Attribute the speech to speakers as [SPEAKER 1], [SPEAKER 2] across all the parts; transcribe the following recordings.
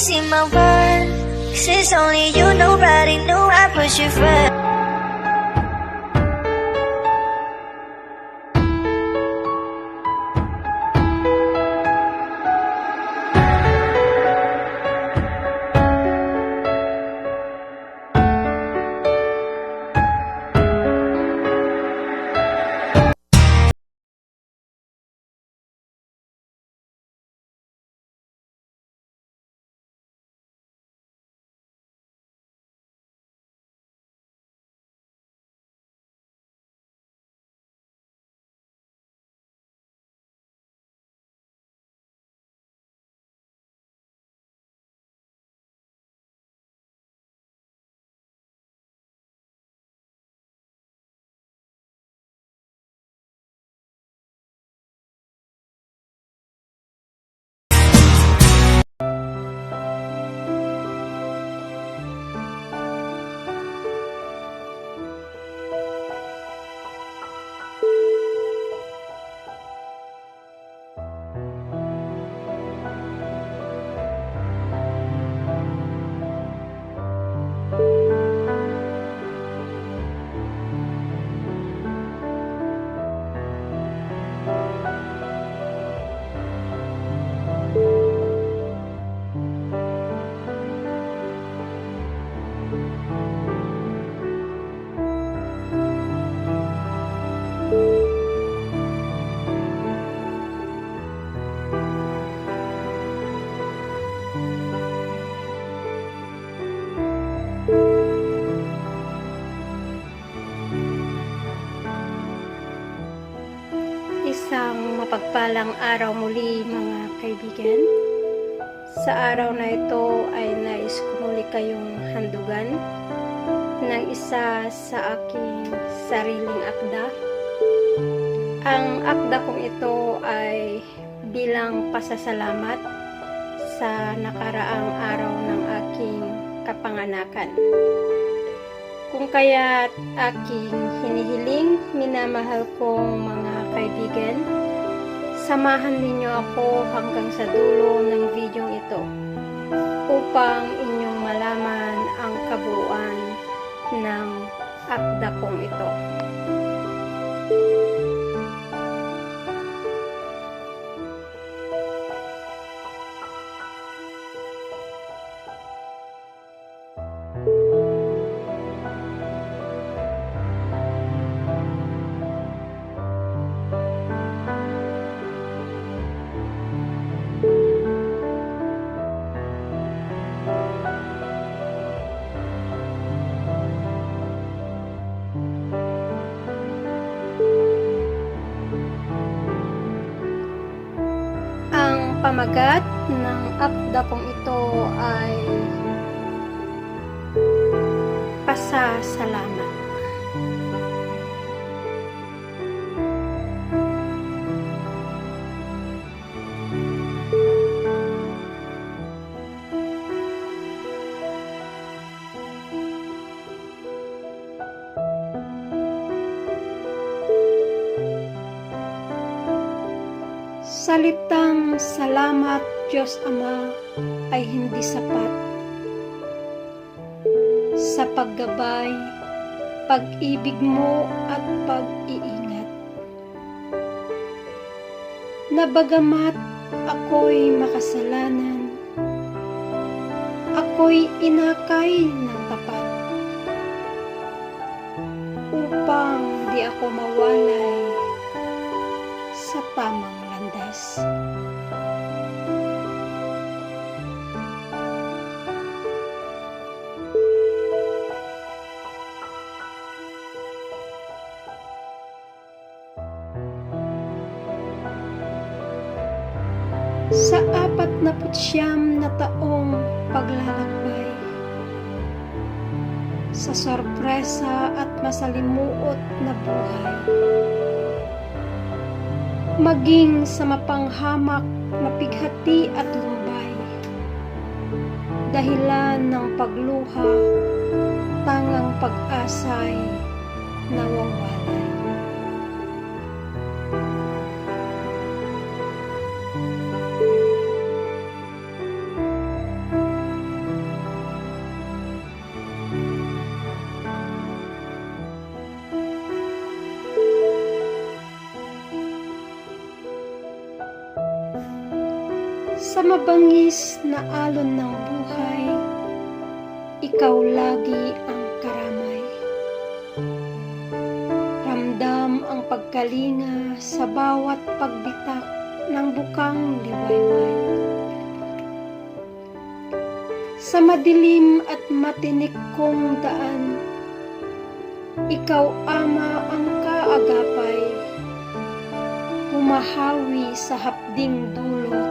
[SPEAKER 1] see my worth. it's only you, nobody knew I put you first.
[SPEAKER 2] Mapagpalang araw muli mga kaibigan. Sa araw na ito ay nais ko muli kayong handugan ng isa sa aking sariling akda. Ang akda kong ito ay bilang pasasalamat sa nakaraang araw ng aking kapanganakan. Kung kaya't aking hinihiling, minamahal kong mga kaibigan, samahan ninyo ako hanggang sa dulo ng video ito upang inyong malaman ang kabuuan ng akda kong ito. Ang pamagat ng akda kong ito ay pasasalamat. Salitang salamat Diyos Ama ay hindi sapat sa paggabay, pag-ibig mo at pag-iingat. Na bagamat ako'y makasalanan, ako'y inakay ng tapat upang di ako mawalay sa tamang landas. Apat na taong paglalakbay, sa sorpresa at masalimuot na buhay, maging sa mapanghamak na pighati at lumbay, dahilan ng pagluha, tangang pag-asay nawawalay. Sa mabangis na alon ng buhay, ikaw lagi ang karamay. Ramdam ang pagkalinga sa bawat pagbitak ng bukang liwayway. Sa madilim at matinik kong daan, ikaw ama ang kaagapay, humahawi sa hapding dulot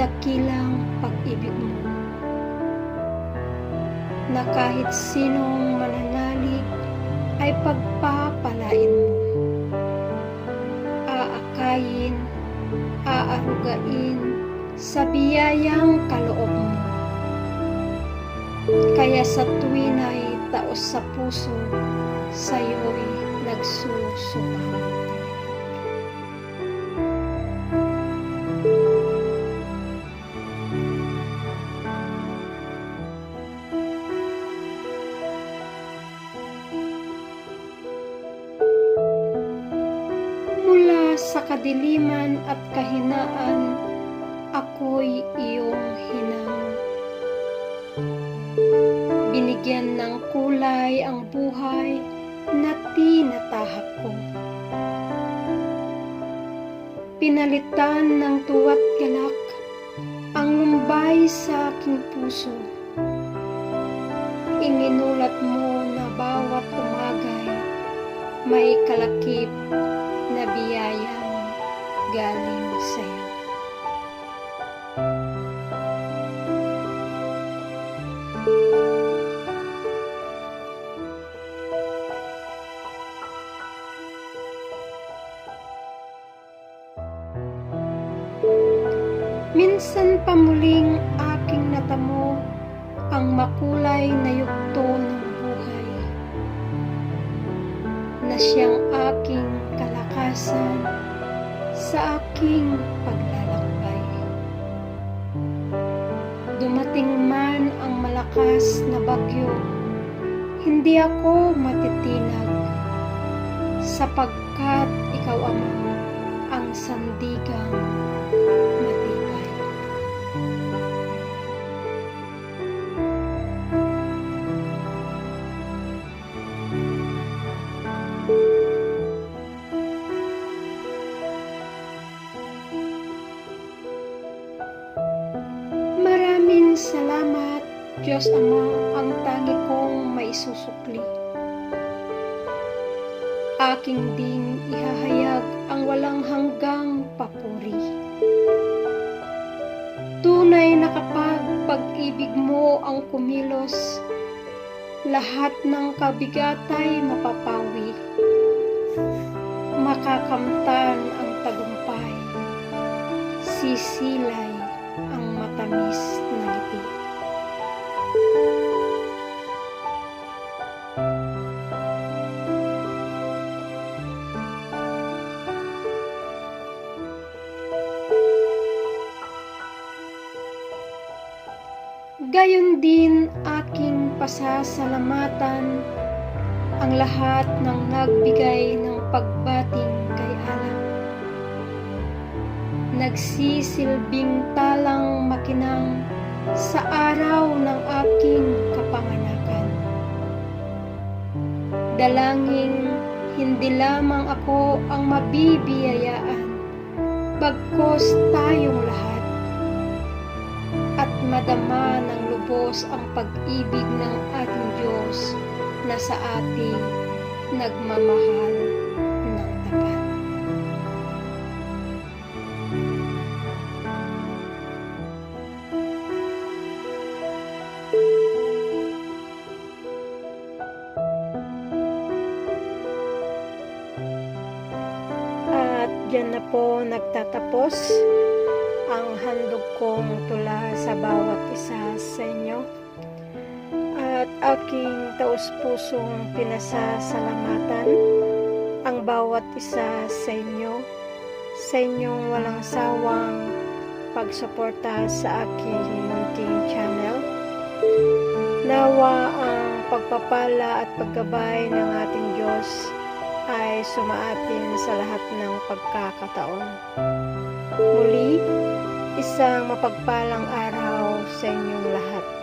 [SPEAKER 2] dakilang pag-ibig mo. Na kahit sinong mananalig ay pagpapalain mo. Aakayin, aarugain sa biyayang kaloob mo. Kaya sa tuwin ay taos sa puso, sa'yo'y nagsusubang. Kadiliman at kahinaan, ako'y iyong hinang. Binigyan ng kulay ang buhay na tinatahak ko. Pinalitan ng tuwa't galak ang lumbay sa aking puso. Ininulat mo na bawat umagay may kalakip na biyayang galing sa'yo. Minsan pa muling aking natamo ang makulay na yugto ng buhay na siyang sa aking paglalakbay. Dumating man ang malakas na bagyo, hindi ako matitinag sapagkat ikaw ama ang sandigang matibay. Diyos Ama, ang tangi kong maisusukli. Aking ding ihahayag ang walang hanggang papuri. Tunay na kapag pag-ibig mo ang kumilos, lahat ng kabigatay mapapawi. Makakamtan ang tagumpay, sisilay ang matamis na ngiti. Gayon din aking pasasalamatan ang lahat ng nagbigay ng pagbating kay Allah. Nagsisilbing talang makinang sa araw ng aking kapanganakan. Dalangin hindi lamang ako ang mabibiyayaan, bagkos tayong lahat at madama ng lubos ang pag-ibig ng ating Diyos na sa ating nagmamahal ng tapat. At dyan na po nagtatapos ang handog kong tula sa bawat isa sa inyo. At aking taus-pusong pinasasalamatan ang bawat isa sa inyo sa inyong walang sawang pagsuporta sa aking munting channel. Nawa ang pagpapala at pagkabay ng ating Diyos ay sumaatin sa lahat ng pagkakataon. Muli, isang mapagpalang araw sa inyong lahat.